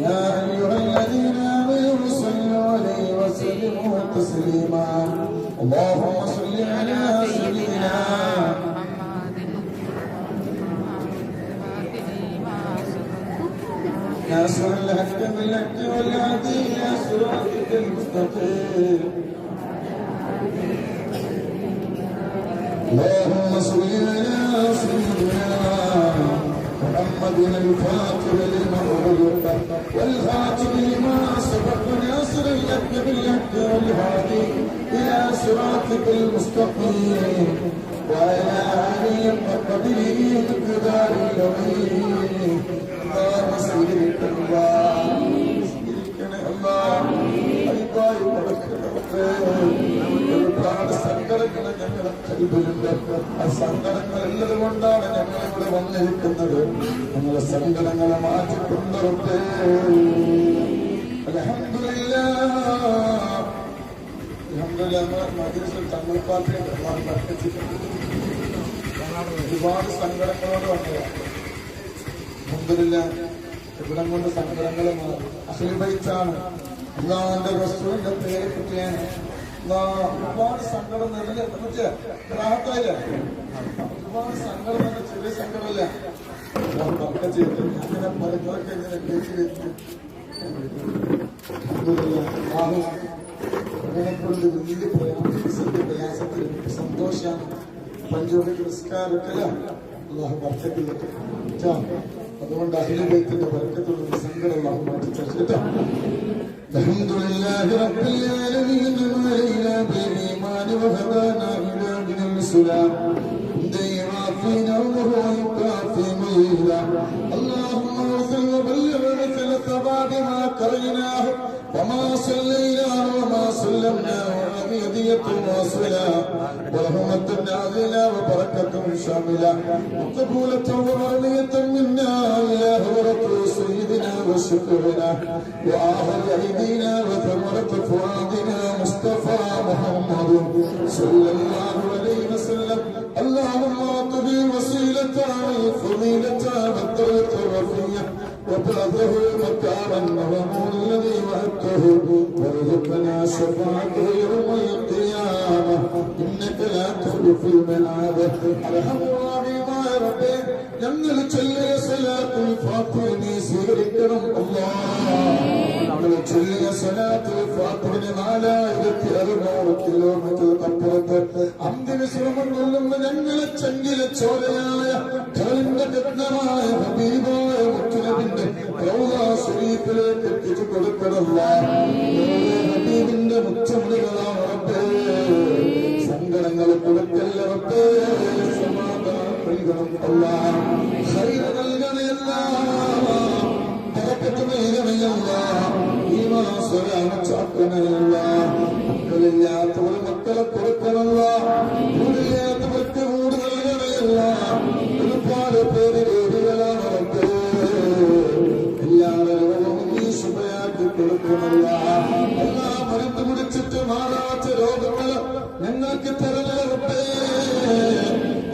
يا أيها الذين آمنوا صلوا عليه وسلموا تسليما. اللهم صل على سيدنا ناصر الحق بالحق والهادي إلى صراطك المستقيم. اللهم صل على سيدنا الهادي الفاتر لما غلب لما سبق ناصر اليد باليد والهادي إلى صراطك المستقيم. وعلى آله قدره مقدار اللوين يا رسول الله കൽബിലുണ്ട് ആ സങ്കടങ്ങൾ കൊണ്ടാണ് ഞങ്ങൾ ഇവിടെ വന്നിരിക്കുന്നത്. ഞങ്ങളെ സങ്കടങ്ങളെ അൽഹംദുലില്ലാ നമ്മുടെ മദ്രസയിൽ തമിഴ്പാട്ടിൽ ഒരുപാട് സങ്കടങ്ങളോട് വന്നതാണ് അൽഹംദുലില്ല ഇവിടം കൊണ്ട് സങ്കടങ്ങൾ മാറി. അഹ്ലിബൈത്താണ് അള്ളാന്റെ റസൂലിന്റെ പേര് കിട്ടിയാണ് ഒരുപാട് സങ്കടം നിറഞ്ഞ മറ്റേ റാഹത്തായില്ല ഒരുപാട് സങ്കടം നിറഞ്ഞ ചെറിയ സങ്കടമല്ല? അങ്ങനെ പലപ്പോഴൊക്കെ ഇങ്ങനെ കേട്ട് അതിനെക്കൊണ്ട് വലിയ പ്രയാസത്തിന്റെ പ്രയാസത്തിൽ സന്തോഷമാണ് പഞ്ചോടി പുരസ്കാരമൊക്കെ അള്ളാഹു വർക്കത്തില്ല അതുകൊണ്ട് അഹിലബൈത്തിന്റെ വർക്കത്തുള്ള സങ്കടം അള്ളാഹു മാറ്റി ചേർത്തിട്ടോ الحمد لله رب العالمين علينا بالإيمان وهدانا إلى من الإسلام ديما في نومه ويكافي ميلا اللهم ارسل وبلغ مثل ثواب ما قريناه وما صليناه وما سلمناه وأبيضية واصلة ورحمة عادلة وبركة شاملة. وقبولة ومرضية منا. إله ورسول سيدنا وشكرنا وآخر أيدينا وثمرة فؤادنا مصطفى محمد صلى الله عليه وسلم. اللهم اعطه وسيلة الفضيلة والدرجة الرفيعة وبعثه مكانا محمود الذي وعدته. وارزقنا شفاعته يوم إنك لا تخلف الميعاد أرحم الراحمين يا ربي ഞങ്ങൾ ചൊല്ലിയ സലാത്തുൽ ഫാത്തിഹ നീ സ്വീകരിക്കണം അല്ലാഹ് ഞങ്ങൾ ചൊല്ലിയ സലാത്തുൽ ഫാത്തിഹിന് നാലായിരത്തി അറുന്നൂറ് കിലോമീറ്റർ അപ്പുറത്ത് അന്തിമ ശ്രമം കൊള്ളുന്ന ഞങ്ങളെ ചെങ്കിലെ ചോരയായ കളിന്റെ രത്നമായ ഹബീബായ മുത്തുനബിന്റെ റൗദാ ശരീഫിലേക്ക് എത്തിച്ചു കൊടുക്കണമല്ല ഹബീബിന്റെ മുച്ചമുടികളാണ് റബ്ബേ സമാധാനം നൽകണം അല്ലാ ഖൈർ നൽകണയല്ല ബറക്കത്ത് നൽകണയല്ല ഈമാൻ സ്വലാമത്താക്കണയല്ല മക്കളില്ലാത്തവർ മക്കളെ കൊടുക്കണല്ല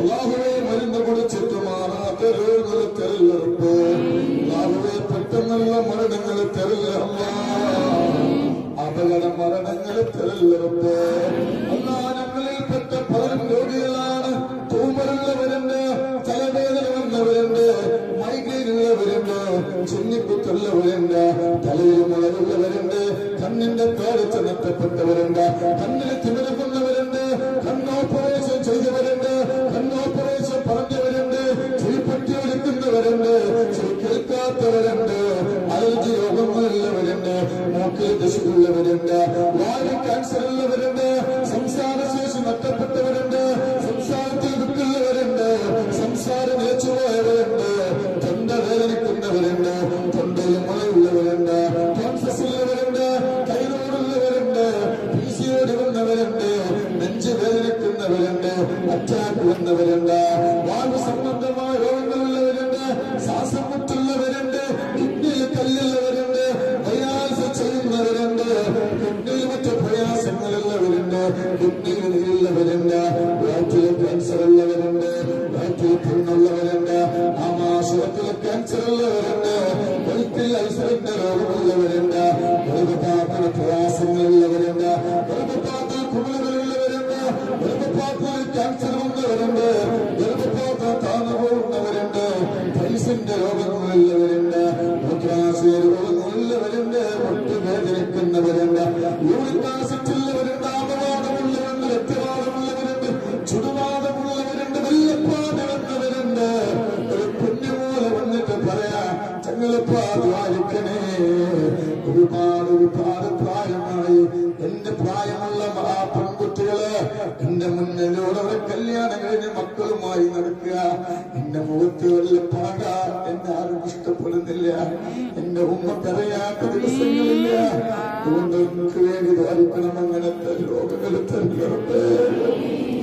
അള്ളാഹുവെ മരുന്ന് കുടിച്ചിട്ട് മാറാത്ത രോഗങ്ങൾ തരലേ അള്ളാഹുവെ പെട്ടെന്നുള്ള മരണങ്ങൾ തരല അപകട മരണങ്ങൾ തരലേ അല്ലാ പെട്ട പലരും രോഗികളാണ്. തൂമറുള്ളവരുണ്ട് തലവേദന വന്നവരുണ്ട് മൈഗ്രൈൻ ഉള്ളവരുണ്ട് ചിന്നിക്കുത്തുള്ളവരുണ്ട് തലയിൽ മുളവുള്ളവരുണ്ട് കണ്ണിന്റെ പേര് ചെന്നെത്തപ്പെട്ടവരുണ്ട് കണ്ണിന് മൂക്കിൽ ദശുള്ളവരുണ്ട് വായു ക്യാൻസർ ഉള്ളവരുണ്ട്. യുദ്ധമുള്ളവരുണ്ട് ആമാശയത്തിൽ ക്യാൻസർ ഉള്ളവരുണ്ട് ഒരിക്കൽ ഐശ്വര്യന്റെ രോഗമുള്ളവരുണ്ട്. ഗർഭപാത്ര പ്രയാസങ്ങളുള്ളവരുണ്ട് ഗർഭപാത്ര കുമലുകളുള്ളവരുണ്ട് ഗർഭപാത്രയിൽ ക്യാൻസർ ഉള്ളവരുണ്ട്. ഗർഭപാത്ര താമസമുള്ളവരുണ്ട് പൈസന്റെ രോഗങ്ങളുള്ളവരുണ്ട്. മൂത്രാശയ രോഗങ്ങളുള്ളവരുണ്ട് ഒട്ടുവേദനിക്കുന്നവരുണ്ട് എന്റെ പ്രായമുള്ള ആ പെൺകുട്ടികൾ എന്റെ മുന്നിലൂടെ ഒരു കല്യാണം കഴിഞ്ഞ മക്കളുമായി നടക്കുക. എന്റെ മുഖത്ത് വല്ല പാക എന്നെ ആരും ഇഷ്ടപ്പെടുന്നില്ല. എന്റെ ഉമ്മക്കറിയാത്ത ദിവസങ്ങളില്ല. അതുകൊണ്ട് നിങ്ങൾക്ക് വേണ്ടി ധാരിക്കണം അങ്ങനത്തെ രോഗങ്ങൾ തരുന്നുണ്ട്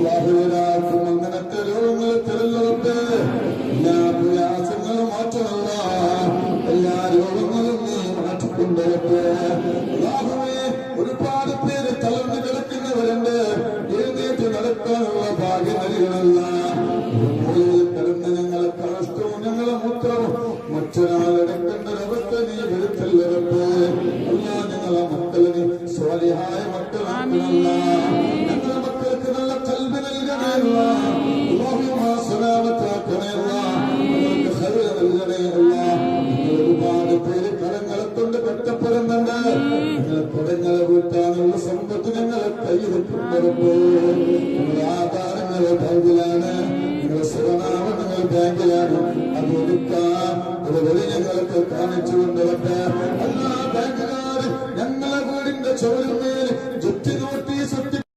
ാഹുരാക്കും അങ്ങനത്തെ രോഗങ്ങൾ തരുന്നുണ്ട് എല്ലാ പ്രയാസങ്ങളും മാറ്റമല്ല എല്ലാ രോഗങ്ങളും നീ മാറ്റിക്കൊണ്ടുവരട്ടെ അല്ലാഹുവേ, ഒരുപാട് ഞങ്ങളെ മൂത്രവും മറ്റൊരാളെടുക്കേണ്ട ഒരവസ്ഥ നീ വരുത്തല്ലവട്ടെ അല്ല ഞങ്ങളെ മക്കളെ നീ സ്വാലിഹായ മക്കളാക്കണമല്ല ഞങ്ങളെ മക്കൾക്ക് നല്ല കൽബ് നൽകണമല്ല സലാമത്താക്കണമല്ല ഞങ്ങൾക്ക് ഹൈറ് നൽകണമല്ല നിങ്ങൾ ഒരുപാട് പേര് കരങ്ങളെ കൊണ്ട് കഷ്ടപ്പെടുന്നുണ്ട് നിങ്ങളെ കുടങ്ങളെ വീട്ടാനുള്ള സമ്പത്ത് ഞങ്ങളെ കയ്യിൽ കൊണ്ടുവരുമ്പോ നിങ്ങളുടെ ആധാരങ്ങളെ ബാങ്കിലാണ് നിങ്ങളുടെ സർവനാമങ്ങൾ ബാങ്കിലാണ് good coming to him to the.